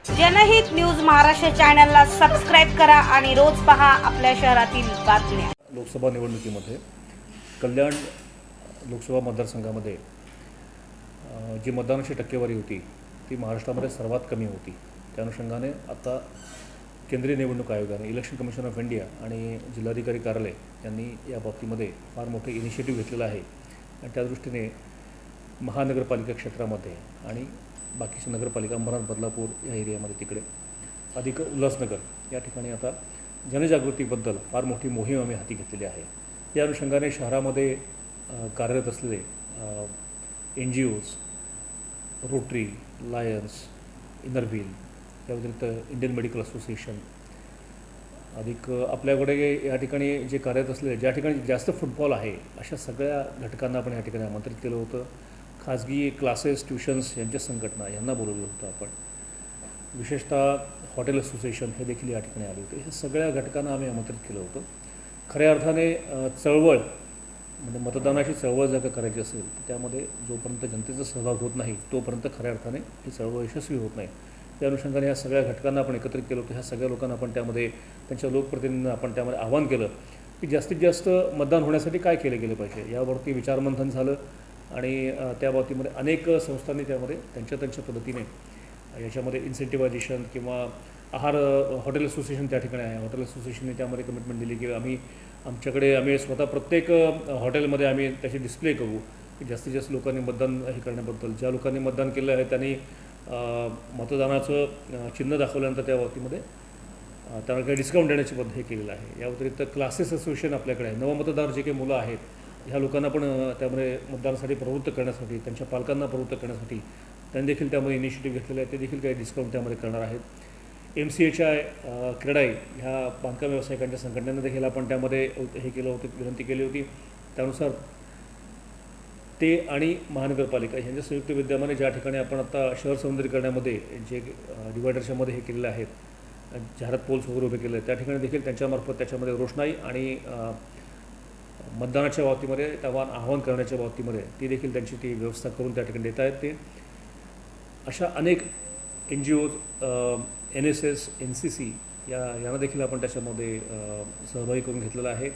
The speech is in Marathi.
जनहित न्यूज महाराष्ट्र चॅनलला सबस्क्राईब करा आणि रोज पहा आपल्या शहरातील बातम्या. लोकसभा निवडणुकीमध्ये कल्याण लोकसभा मतदारसंघामध्ये अ, जी मतदानाची टक्केवारी होती ती महाराष्ट्रामध्ये सर्वात कमी होती. त्या अनुषंगाने आता केंद्रीय निवडणूक आयोगाने इलेक्शन कमिशन ऑफ इंडिया आणि जिल्हाधिकारी कार्यालय यांनी या बाबतीमध्ये फार मोठे इनिशिएटिव्ह घेतलेलं आहे. आणि त्या दृष्टीने महानगरपालिका क्षेत्रामध्ये आणि बाकीची नगरपालिका अंबरनाथ बदलापूर या एरियामध्ये तिकडे. अधिक उल्हासनगर या ठिकाणी आता जनजागृतीबद्दल फार मोठी मोहीम आम्ही हाती घेतलेली आहे. या अनुषंगाने शहरामध्ये कार्यरत असलेले N G Os Rotary Lions Inner Wheel या व्यतिरिक्त इंडियन मेडिकल असोसिएशन अधिक आपल्याकडे या ठिकाणी जे कार्यरत असलेले ज्या ठिकाणी जास्त फुटबॉल आहे अशा सगळ्या घटकांना आपण या ठिकाणी आमंत्रित केलं होतं. खाजगी क्लासेस ट्युशन्स यांच्या संघटना यांना बोलवलं होतं आपण. विशेषतः हॉटेल असोसिएशन हे देखील या ठिकाणी आले होते. हे सगळ्या घटकांना आम्ही आमंत्रित केलं होतं. खऱ्या अर्थाने चळवळ म्हणजे मतदानाची चळवळ जर का करायची असेल तर त्यामध्ये जोपर्यंत जनतेचा सहभाग होत नाही तोपर्यंत खऱ्या अर्थाने ही चळवळ यशस्वी होत नाही. त्या अनुषंगाने ह्या सगळ्या घटकांना आपण एकत्रित केलं होतं. ह्या सगळ्या लोकांना आपण त्यामध्ये त्यांच्या लोकप्रतिनिधींना आपण त्यामध्ये आवाहन केलं की जास्तीत जास्त मतदान होण्यासाठी काय केलं गेलं पाहिजे? यावरती विचारमंथन झालं. आणि त्या बाबतीमध्ये अनेक संस्थांनी त्यामध्ये त्यांच्या त्यांच्या पद्धतीने याच्यामध्ये इन्सेंटिवायझेशन किंवा आहार हॉटेल असोसिएशन त्या ठिकाणी आहे. हॉटेल असोसिएशनने त्यामध्ये कमिटमेंट दिली की आम्ही आमच्याकडे आम्ही स्वतः प्रत्येक हॉटेलमध्ये आम्ही त्याचे डिस्प्ले करू. की जास्तीत जास्त लोकांनी मतदान हे करण्याबद्दल. ज्या लोकांनी मतदान केलं आहे त्यांनी मतदानाचं चिन्ह दाखवल्यानंतर त्या बाबतीमध्ये त्यांना काही डिस्काउंट देण्याची पद्धत हे केलेलं आहे. या व्यतिरिक्त क्लासेस असोसिएशन आपल्याकडे आहे. नवमतदार जे काही मुलं आहेत ह्या लोकांना पण त्यामध्ये मतदानासाठी प्रवृत्त करण्यासाठी त्यांच्या पालकांना प्रवृत्त करण्यासाठी त्यांनी देखील त्यामध्ये इनिशिएटिव्ह घेतलेले आहेत ते देखील काही डिस्काउंट त्यामध्ये करणार आहेत. M C H I CREDAI ह्या बांधकाम व्यावसायिकांच्या संघटनेनं देखील आपण त्यामध्ये हे केलं होतं विनंती केली होती. त्यानुसार ते आणि महानगरपालिका यांच्या संयुक्त विद्यमाने ज्या ठिकाणी आपण आता शहर सौंदर्यीकरणामध्ये जे डिवायडरच्या मध्ये हे केलेले आहेत जाहिरात पोल्स वगैरे उभे केले आहेत त्या ठिकाणी देखील त्यांच्यामार्फत त्याच्यामध्ये रोषणाई आणि मतदानाच्या बाबतीमध्ये तेव्हा आवाहन करण्याच्या बाबतीमध्ये ती देखील त्यांची ती व्यवस्था करून त्या ठिकाणी देता आहेत ते अशा अनेक N G Os N S S N C C या यांना देखील आपण त्याच्यामध्ये सहभागी करून घेतलेला आहे.